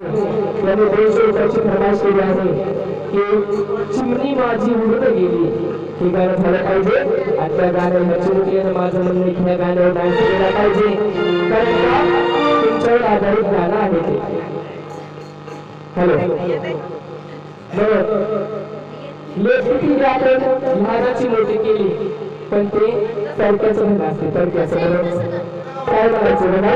त्यांनी दोनशे रुपयाची फरमाईश केली आहे. की चिमणी माझी उडत गेली. हे गाणं झालं पाहिजे. आणि त्या गाण्याला चिमणीने माझं म्हणणं आहे की ह्या गाण्यावर डान्स केला पाहिजे. कारण का? तुमच्यावर आधारित गाणं आहे ते. हॅलो. बरोबर लेखी आपण? लहानाची मोठी केली. पण ते तडक्याचं म्हणणं असते. तडक्याचं बरोबर काय म्हणायचं म्हणा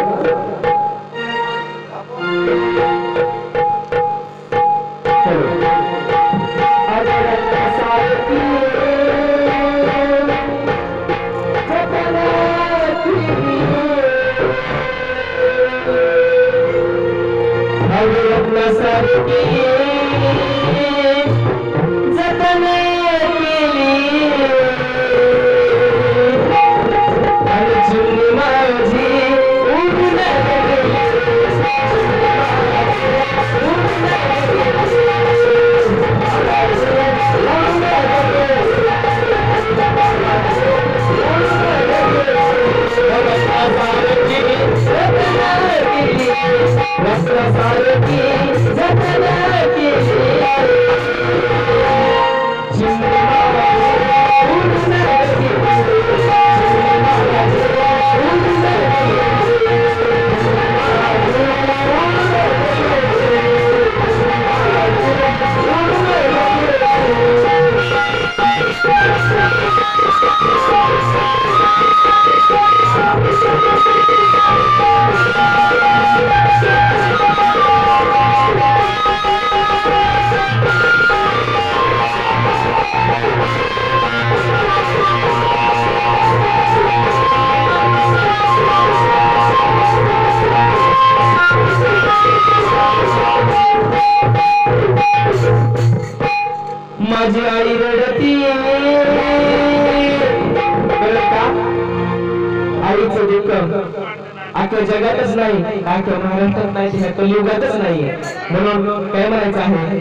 नाही अख्ख्या महाराष्ट्रात नाही ह्या कलियुगातच नाहीये. म्हणून काय म्हणायचं आहे?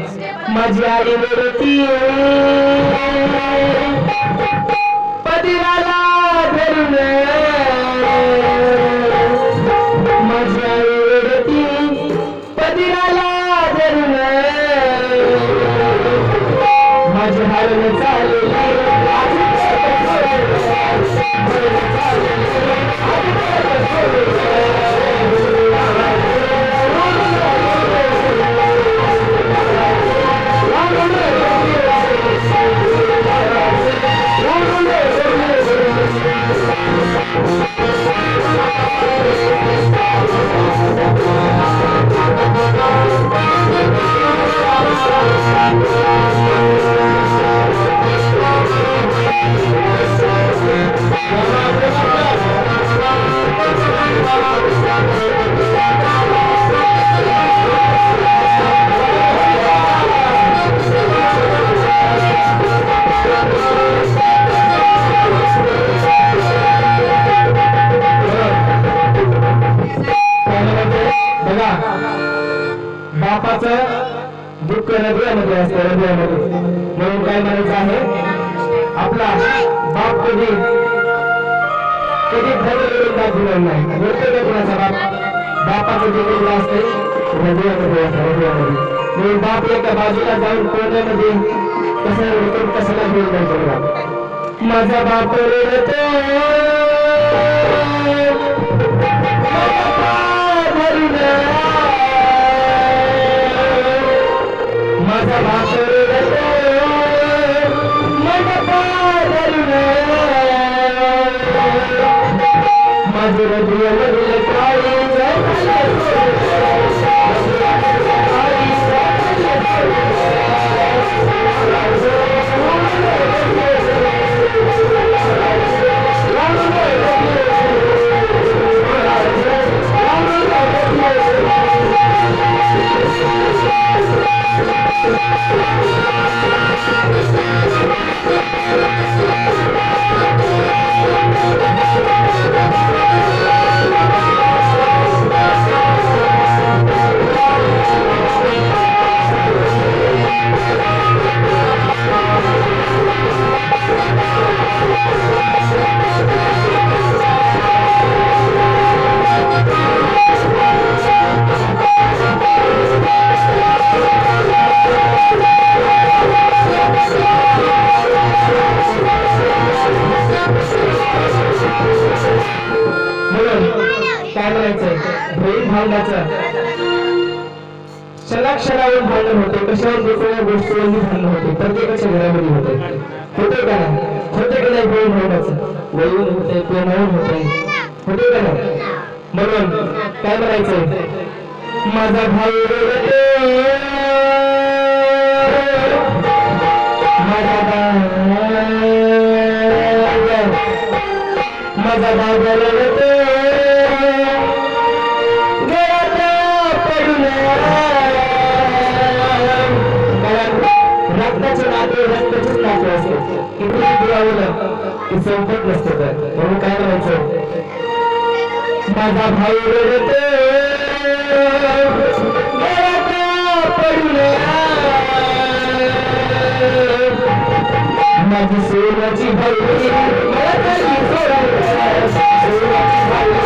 माझी आई रडती पदिराला धरून माझी आई रडती पदिराला धरून माझी हारण चालली नाही. कोणाचा बाप बापाचं जे वेगळं असते हृदयामध्ये असतं हृदयामध्ये. म्हणून बाप एका बाजूला जाऊन कोण्यामध्ये कसं रडतो कशाला घेऊन माझा बाप रडतो. भांडण्याचं भावनाचं क्षणाक्षणावर भांडण होते कशावर दुसऱ्या गोष्टीवरही भांडण होते. प्रत्येकाच्या घरामध्ये होते. होते का नाही? होते का नाही बहीण भावनाचं वळून होते प्रेमावून होते? होते का नाही? म्हणून काय म्हणायचंय? माझा भाऊ माझा भाऊ माझा भाऊ दुरावलं ते संपत नसतं तर. म्हणून काय म्हणायचं माझा भाऊ रडतो. माझी सोनाची भाऊ. सोनाची भाऊ.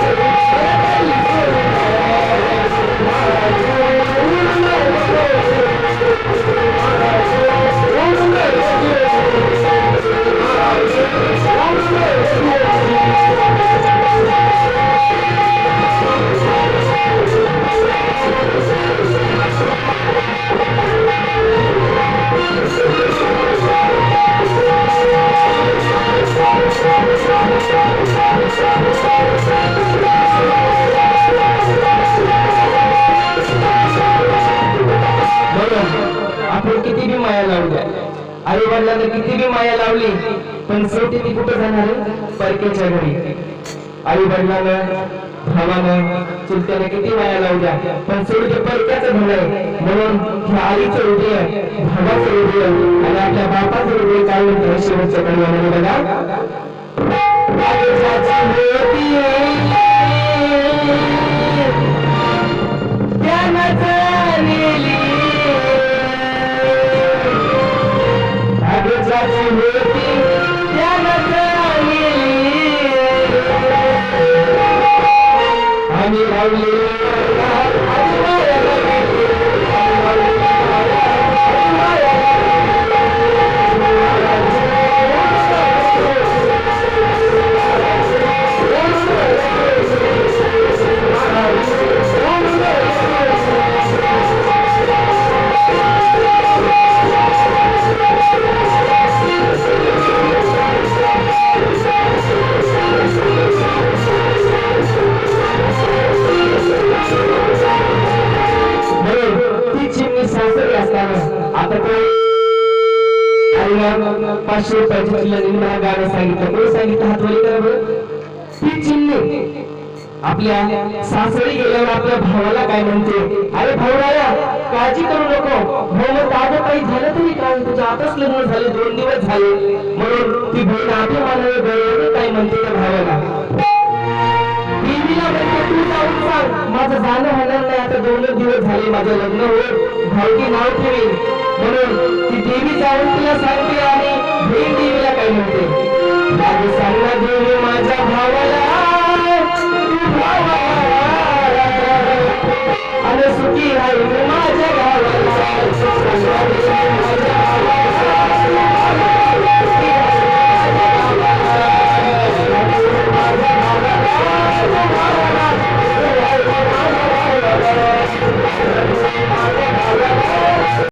आई वडिलांना किती बी माया लावली पण शेवटी ती कुठे जाणार परकेच्या घरी. आई वडिलांना भावानं चुलत्याने किती माया लावल्या पण शेवटी परक्याचं घर आहे. म्हणून ह्या आईचं हृदय भावाचं हृदय आणि आपल्या बापाचं हृदय काय म्हणतं? शेवटच्या कडव्यामध्ये बघा. आजोबाची होती आपल्या सासरी गेल्यावर आपल्या भावाला काय म्हणते? अरे भाऊराया काळजी करू नको. भाऊ दादा काही झालं तरी काय तुझं आताच लग्न झालं दोन दिवस झाले. म्हणून ती बहीण अभिमानाने गळवली काय म्हणते त्या भावाला? माझं जाणं होणार नाही आता दोन दिवस झाले माझं लग्न होईल. भावकी नाव ठेवेल म्हणून ती देवी जाऊन तिला सांगते आणि बहीण देवीला काय म्हणते? माझं सांगणार देवी माझ्या भावाला आणि सुखी आहे माझ्या गावाला